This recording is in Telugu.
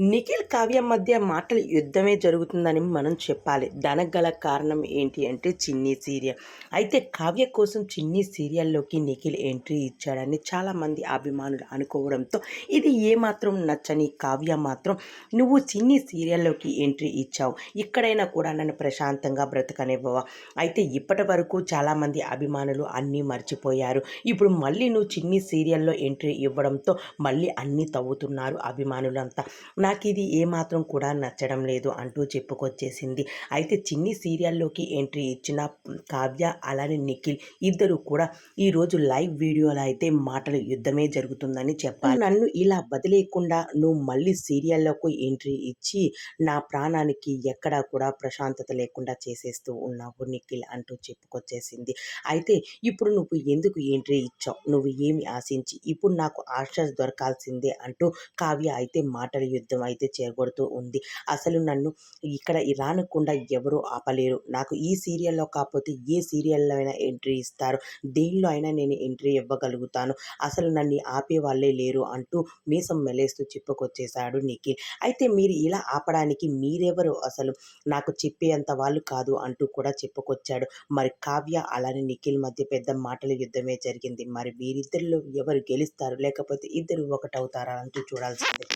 నిఖిల్ కావ్య మధ్య మాటల యుద్ధమే జరుగుతుందని మనం చెప్పాలి. దానికి గల కారణం ఏంటి అంటే చిన్ని సీరియల్. అయితే కావ్య కోసం చిన్ని సీరియల్లోకి నిఖిల్ ఎంట్రీ ఇచ్చాడని చాలామంది అభిమానులు అనుకోవడంతో ఇది ఏమాత్రం నచ్చని కావ్య మాత్రం నువ్వు చిన్ని సీరియల్లోకి ఎంట్రీ ఇచ్చావు. ఇక్కడైనా కూడా నన్ను ప్రశాంతంగా బ్రతకనివ్వవా? అయితే ఇప్పటి వరకు చాలామంది అభిమానులు అన్నీ మర్చిపోయారు. ఇప్పుడు మళ్ళీ నువ్వు చిన్ని సీరియల్లో ఎంట్రీ ఇవ్వడంతో మళ్ళీ అన్నీ తవ్వుతున్నారు అభిమానులంతా. నాకు ఇది ఏమాత్రం కూడా నచ్చడం లేదు అంటూ చెప్పుకొచ్చేసింది. అయితే చిన్ని సీరియల్లోకి ఎంట్రీ ఇచ్చిన కావ్య అలానే నిఖిల్ ఇద్దరు కూడా ఈరోజు లైవ్ వీడియోలో అయితే మాటల యుద్ధమే జరుగుతుందని చెప్పాలి. నన్ను ఇలా వదిలేయకుండా నువ్వు మళ్ళీ సీరియల్లోకి ఎంట్రీ ఇచ్చి నా ప్రాణానికి ఎక్కడా కూడా ప్రశాంతత లేకుండా చేసేస్తూ ఉన్నావు నిఖిల్ అంటూ చెప్పుకొచ్చేసింది. అయితే ఇప్పుడు నువ్వు ఎందుకు ఎంట్రీ ఇచ్చావు? నువ్వు ఏమి ఆశించి? ఇప్పుడు నాకు ఆశ దొరకాల్సిందే అంటూ కావ్య అయితే మాటల యుద్ధం అయితే చేరగొడుతూ ఉంది. అసలు నన్ను ఇక్కడ రానకుండా ఎవరూ ఆపలేరు. నాకు ఈ సీరియల్లో కాకపోతే ఏ సీరియల్లో అయినా ఎంట్రీ ఇస్తారు. దేనిలో అయినా నేను ఎంట్రీ ఇవ్వగలుగుతాను. అసలు నన్ను ఆపే వాళ్ళే లేరు అంటూ మీసం మెలేస్తూ చెప్పుకొచ్చేశాడు నిఖిల్. అయితే మీరు ఇలా ఆపడానికి మీరెవరు? అసలు నాకు చెప్పేంత వాళ్ళు కాదు అంటూ కూడా చెప్పుకొచ్చాడు. మరి కావ్య అలానే నిఖిల్ మధ్య పెద్ద మాటల యుద్ధమే జరిగింది. మరి వీరిద్దరిలో ఎవరు గెలుస్తారు? లేకపోతే ఇద్దరు ఒకటవుతారా? అంటూ చూడాల్సిందే.